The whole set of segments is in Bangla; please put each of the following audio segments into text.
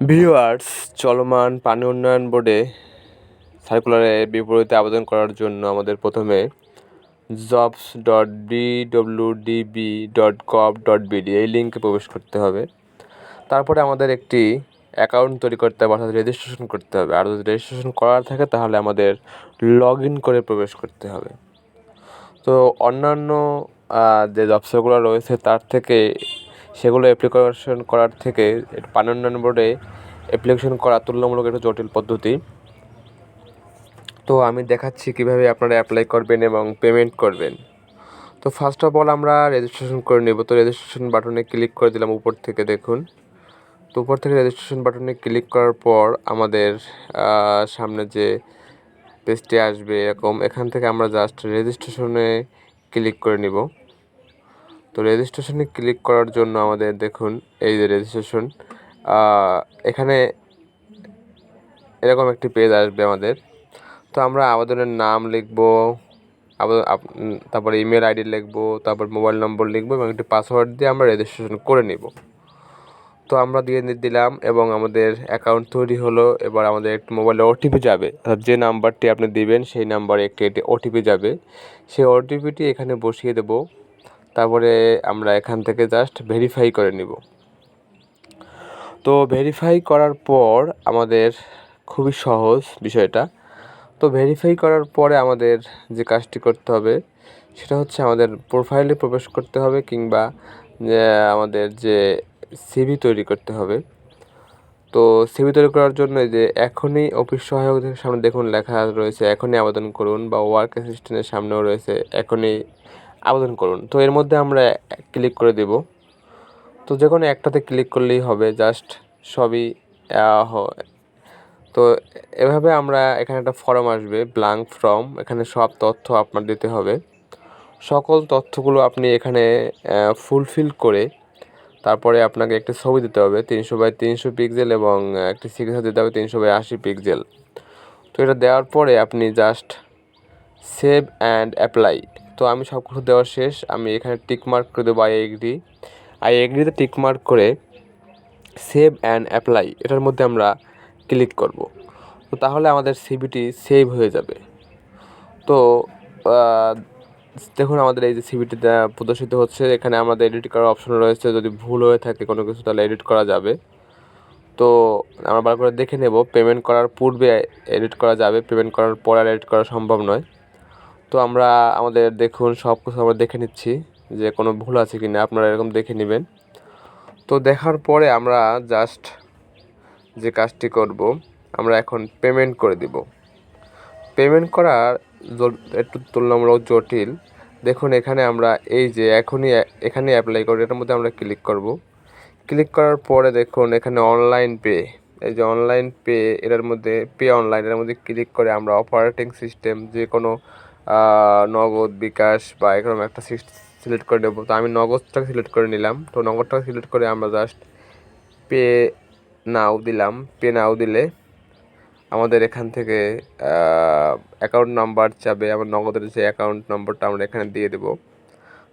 ভিউয়ার্স, চলমান পানি উন্নয়ন বোর্ডে সার্কুলারে বিপরীতে আবেদন করার জন্য আমাদের প্রথমে jobs dot DWDB dot gov dot BD এই লিঙ্কে প্রবেশ করতে হবে। তারপরে আমাদের একটি অ্যাকাউন্ট তৈরি করতে হবে, অর্থাৎ রেজিস্ট্রেশন করতে হবে। আর যদি রেজিস্ট্রেশন করার থাকে, তাহলে আমাদের লগ ইন করে প্রবেশ করতে হবে। তো অন্যান্য যে জবসগুলো রয়েছে, তার থেকে সেগুলো অ্যাপ্লিকেশন করার থেকে পানি বোর্ডে অ্যাপ্লিকেশন করা তুলনামূলক একটা জটিল পদ্ধতি। তো আমি দেখাচ্ছি কীভাবে আপনারা অ্যাপ্লাই করবেন এবং পেমেন্ট করবেন। তো ফার্স্ট অফ অল আমরা রেজিস্ট্রেশন করে নেব। তো রেজিস্ট্রেশন বাটনে ক্লিক করে দিলাম উপর থেকে দেখুন। তো উপর থেকে রেজিস্ট্রেশন বাটনে ক্লিক করার পর আমাদের সামনে যে পেজটি আসবে এরকম, এখান থেকে আমরা জাস্ট রেজিস্ট্রেশনে ক্লিক করে নিব। তো রেজিস্ট্রেশনে ক্লিক করার জন্য আমাদের দেখুন, এই যে রেজিস্ট্রেশন এখানে এরকম একটি পেজ আসবে আমাদের। তো আমরা আবেদনের নাম লিখব তারপরে ইমেল আইডি লিখব, তারপর মোবাইল নম্বর লিখব এবং একটি পাসওয়ার্ড দিয়ে আমরা রেজিস্ট্রেশন করে নিব। তো আমরা দিয়ে দিলাম এবং আমাদের অ্যাকাউন্ট তৈরি হলো, এবার আমাদের একটি মোবাইলে ওটিপি যাবে। যে নাম্বারটি আপনি দিবেন, সেই নাম্বারে একটি ওটিপি যাবে। সেই ওটিপিটি এখানে বসিয়ে দেব। তারপরে আমরা এখান থেকে জাস্ট ভেরিফাই করে নিব। তো ভেরিফাই করার পর আমাদের খুবই সহজ বিষয়টা। তো ভেরিফাই করার পরে আমাদের যে কাজটি করতে হবে, সেটা হচ্ছে আমাদের প্রোফাইলে প্রবেশ করতে হবে কিংবা আমাদের যে সিভি তৈরি করতে হবে। তো সিভি তৈরি করার জন্য যে এখনই অফিস সহায়কদের সামনে দেখুন লেখা রয়েছে, এখনই আবেদন করুন বা ওয়ার্ক অ্যাসিস্ট্যান্টের সামনেও রয়েছে, এখনই আবেদন করুন। তো এর মধ্যে আমরা ক্লিক করে দেব। তো যে কোনো একটাতে ক্লিক করলেই হবে জাস্ট সবই তো এভাবে আমরা এখানে একটা ফর্ম আসবে ব্লাঙ্ক ফর্ম এখানে সব তথ্য আপনার দিতে হবে। সকল তথ্যগুলো আপনি এখানে ফুলফিল করে তারপরে আপনাকে একটি ছবি দিতে হবে, তিনশো বাই তিনশো পিক্সেল এবং একটি সিগনেচার দিতে হবে, তিনশো বাই আশি পিক্সেল তো এটা দেওয়ার পরে আপনি জাস্ট সেভ অ্যান্ড অ্যাপ্লাই তো আমি সব কিছু দেওয়া শেষ। আমি এখানে টিক মার্ক করে দেবো আই এগ্রি আই এগ্রিতে টিক মার্ক করে সেভ অ্যান্ড অ্যাপ্লাই এটার মধ্যে আমরা ক্লিক করব। তো তাহলে আমাদের সিভিটি সেভ হয়ে যাবে। তো দেখুন আমাদের এই যে সিভিটি প্রদর্শিত হচ্ছে, এখানে আমাদের এডিট করার অপশন রয়েছে। যদি ভুল হয়ে থাকে কোনো কিছু, তাহলে এডিট করা যাবে। তো আমরা বার করে দেখে নেব। পেমেন্ট করার পূর্বে এডিট করা যাবে। পেমেন্ট করার পর আর এডিট করা সম্ভব নয়। তো আমরা আমাদের দেখুন, সব কিছু আমরা দেখে নিচ্ছি যে কোনো ভুল আছে কি না আপনারা এরকম দেখে নেবেন। তো দেখার পরে আমরা জাস্ট যে কাজটি করব, আমরা এখন পেমেন্ট করে দিব। পেমেন্ট করার একটু তুলনামূলক জটিল। দেখুন, এখানে আমরা এই যে এখনই এখানে অ্যাপ্লাই করি এটার মধ্যে আমরা ক্লিক করব। ক্লিক করার পরে দেখুন, এখানে অনলাইন পে এই যে অনলাইন পে এটার মধ্যে পে অনলাইন এর মধ্যে ক্লিক করে আমরা অপারেটিং সিস্টেম যে কোনো নগদ বিকাশ বা এরকম একটা সিলেক্ট করে নেব। তো আমি নগদটাকে সিলেক্ট করে নিলাম। তো নগদটাকে সিলেক্ট করে আমরা জাস্ট পে নাও দিলাম। পে নাও দিলে আমাদের এখান থেকে অ্যাকাউন্ট নাম্বার চাবে আমার নগদের যে অ্যাকাউন্ট নম্বরটা আমরা এখানে দিয়ে দেব।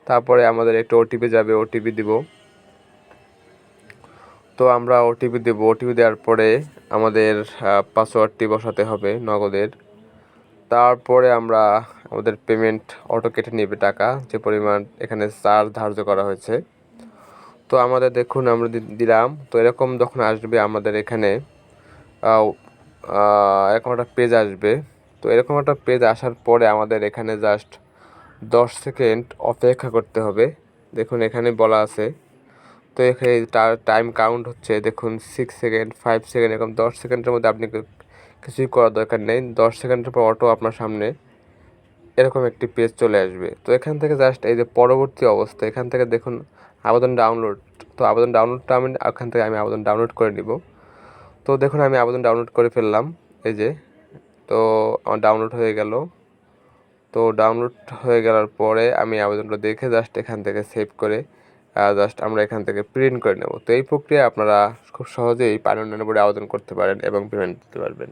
তারপরে আমাদের একটা ওটিপি যাবে। ওটিপি দিব। তো আমরা ওটিপি দেব। ওটিপি দেওয়ার পরে আমাদের পাসওয়ার্ডটি বসাতে হবে নগদের। তারপরে আমরা আমাদের পেমেন্ট অটো কেটে নেবে টাকা, যে পরিমাণ এখানে চার্জ ধার্য করা হয়েছে। তো আমাদের দেখুন, আমরা দিলাম। তো এরকম যখন আসবে আমাদের এখানে এরকম একটা পেজ আসবে। তো এরকম একটা পেজ আসার পরে আমাদের এখানে জাস্ট দশ সেকেন্ড অপেক্ষা করতে হবে। দেখুন, এখানে বলা আছে। তো এখানে তার টাইম কাউন্ট হচ্ছে, দেখুন সিক্স সেকেন্ড ফাইভ সেকেন্ড এরকম দশ সেকেন্ডের মধ্যে আপনি কিছুই করার দরকার নেই। দশ সেকেন্ডের পর অটো আপনার সামনে এরকম একটি পেজ চলে আসবে। তো এখান থেকে জাস্ট এই যে পরবর্তী অবস্থা, এখান থেকে দেখুন আবেদন ডাউনলোড তো আবেদন ডাউনলোডটা আমি এখান থেকে আমি আবেদন ডাউনলোড করে নিব। তো দেখুন আমি আবেদন ডাউনলোড করে ফেললাম, এই যে, তো আমার ডাউনলোড হয়ে গেল। তো ডাউনলোড হয়ে গেলার পরে আমি আবেদনটা দেখে জাস্ট এখান থেকে সেভ করে জাস্ট আমরা এখান থেকে প্রিন্ট করে নেব। তো এই প্রক্রিয়া আপনারা খুব সহজেই পানি উন্নয়ন বোর্ডে আবেদন করতে পারেন এবং পেমেন্ট দিতে পারবেন।